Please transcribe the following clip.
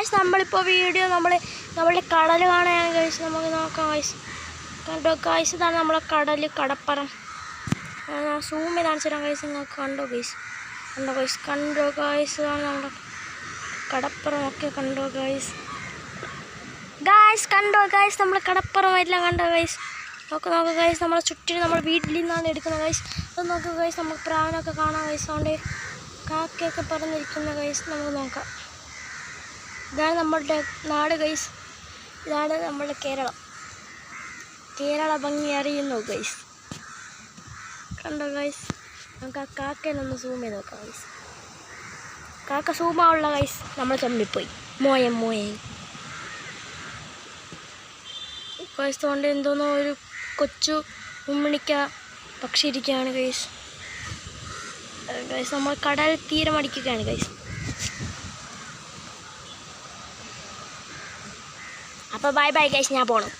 Guys നമ്മളിപ്പോൾ video നമ്മൾ നമ്മളുടെ കടൽ കാണാൻ ഗൈസ് നമുക്ക് നോക്കാം ഗൈസ് കണ്ടോ ഗൈസ് ഇതാണ് നമ്മളെ കടൽ കടപ്പുറം. സൂം ചെയ്ത് കാണിച്ചു തരാം ഗൈസ് നിങ്ങൾക്ക് കണ്ടോ ഗൈസ് കണ്ടോ ഗൈസ് കണ്ടോ ഗൈസ് ഇതാണ് നമ്മുടെ കടപ്പുറം ഒക്കെ കണ്ടോ ഗൈസ് ഗൈസ് കണ്ടോ ഗൈസ് നമ്മൾ കടപ്പുറം എല്ലാം കണ്ടോ ഗൈസ് നോക്ക് നോക്ക് ഗൈസ് നമ്മളെ ചുറ്റിനും നമ്മൾ വീട്ടിൽ നിന്നാണ് എടുക്കുന്നത് ഗൈസ് അത് നോക്ക് ഗൈസ് നമുക്ക് പ്രാവനൊക്കെ കാണാം ഗൈസ് അതുകൊണ്ട് കാക്കയൊക്കെ പറഞ്ഞിരിക്കുന്ന ഗൈസ് നമുക്ക് നോക്കാം. ഇതാണ് നമ്മളുടെ നാട് ഗൈസ് ഇതാണ് നമ്മുടെ കേരളം. കേരള ഭംഗി അറിയുന്നു ഗൈസ് കണ്ടോ ഗൈസ് നമുക്ക് ആ കാക്കേനൊന്ന് സൂം ചെയ്ത് നോക്കാം ഗൈസ് കാക്ക സൂമാവുള്ള ഗൈസ് നമ്മൾ ചമ്മിപ്പോയി. മോയെ മോയെ. ഗൈസ് കൊണ്ട് എന്തോന്നോ ഒരു കൊച്ചു ഉമ്മണിക്ക പക്ഷി ഇരിക്കുകയാണ് ഗൈസ് ഗൈസ് നമ്മൾ കടൽ തീരം അടിക്കുകയാണ് ഗൈസ് അപ്പോൾ ബൈ ബൈ ഗൈസ് ഞാൻ പോകണം